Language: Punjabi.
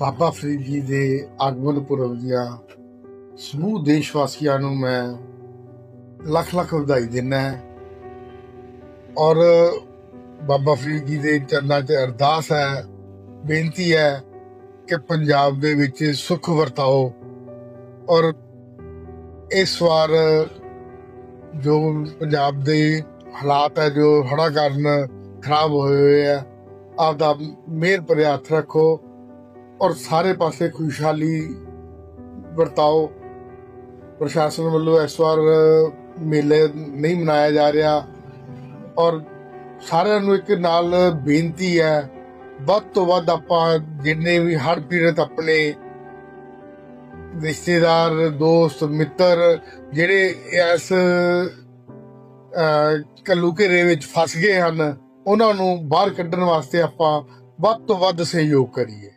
ਬਾਬਾ ਫਰੀਦ ਜੀ ਦੇ ਆਗਮਨ ਪੁਰਬ ਦੀਆਂ ਸਮੂਹ ਦੇਸ਼ ਵਾਸੀਆਂ ਨੂੰ ਮੈਂ ਲੱਖ ਲੱਖ ਵਧਾਈ ਦਿੰਦਾ ਔਰ ਬਾਬਾ ਫਰੀਦ ਜੀ ਦੇ ਚਰਨਾਂ 'ਚ ਅਰਦਾਸ ਹੈ, ਬੇਨਤੀ ਹੈ ਕਿ ਪੰਜਾਬ ਦੇ ਵਿੱਚ ਸੁਖ ਵਰਤਾਓ। ਔਰ ਇਸ ਵਾਰ ਜੋ ਪੰਜਾਬ ਦੇ ਹਾਲਾਤ ਹੈ, ਜੋ ਹੜ੍ਹਾਂ ਕਾਰਨ ਖਰਾਬ ਹੋਏ ਹੋਏ ਆ ਆਪ ਦਾ ਮਿਹਰ ਭਰਿਆ ਹੱਥ ਰੱਖੋ। ਔਰ ਸਾਰੇ ਪਾਸੇ ਖੁਸ਼ਹਾਲੀ ਵਰਤਾਓ। ਪ੍ਰਸ਼ਾਸਨ ਵੱਲੋਂ ਇਸ ਵਾਰ ਮੇਲੇ ਨਹੀਂ ਮਨਾਇਆ ਜਾ ਰਿਹਾ। ਔਰ ਸਾਰਿਆਂ ਨੂੰ ਇੱਕ ਨਾਲ ਬੇਨਤੀ ਹੈ ਵੱਧ ਤੋਂ ਵੱਧ ਆਪਾਂ ਜਿੰਨੇ ਵੀ ਹੜ ਪੀੜਤ ਆਪਣੇ ਰਿਸ਼ਤੇਦਾਰ ਦੋਸਤ ਮਿੱਤਰ ਜਿਹੜੇ ਇਸ ਅਹ, ਕਲੂਕੇਰੇ ਵਿੱਚ ਫਸ ਗਏ ਹਨ ਉਹਨਾਂ ਨੂੰ ਬਾਹਰ ਕੱਢਣ ਵਾਸਤੇ ਆਪਾਂ ਵੱਧ ਤੋਂ ਵੱਧ ਸਹਿਯੋਗ ਕਰੀਏ।